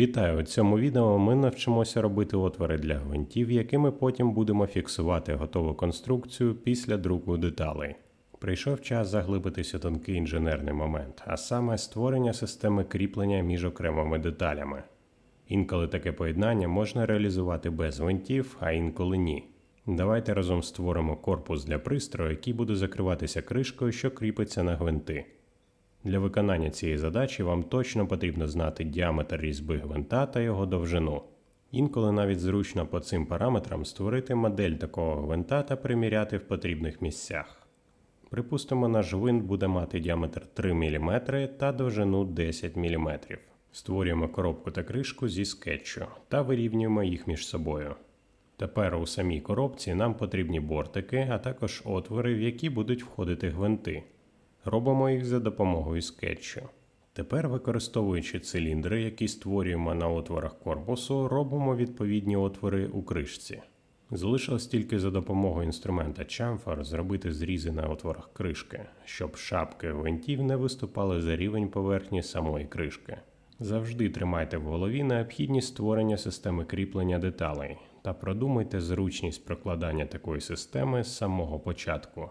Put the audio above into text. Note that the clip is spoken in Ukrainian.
Вітаю! У цьому відео ми навчимося робити отвори для гвинтів, якими потім будемо фіксувати готову конструкцію після друку деталей. Прийшов час заглибитись у тонкий інженерний момент, а саме створення системи кріплення між окремими деталями. Інколи таке поєднання можна реалізувати без гвинтів, а інколи ні. Давайте разом створимо корпус для пристрою, який буде закриватися кришкою, що кріпиться на гвинти. Для виконання цієї задачі вам точно потрібно знати діаметр різьби гвинта та його довжину. Інколи навіть зручно по цим параметрам створити модель такого гвинта та приміряти в потрібних місцях. Припустимо, наш гвинт буде мати діаметр 3 мм та довжину 10 мм. Створюємо коробку та кришку зі скетчу та вирівнюємо їх між собою. Тепер у самій коробці нам потрібні бортики, а також отвори, в які будуть входити гвинти. Робимо їх за допомогою скетчу. Тепер, використовуючи циліндри, які створюємо на отворах корпусу, робимо відповідні отвори у кришці. Залишилось тільки за допомогою інструмента chamfer зробити зрізи на отворах кришки, щоб шапки гвинтів не виступали за рівень поверхні самої кришки. Завжди тримайте в голові необхідність створення системи кріплення деталей та продумайте зручність прокладання такої системи з самого початку.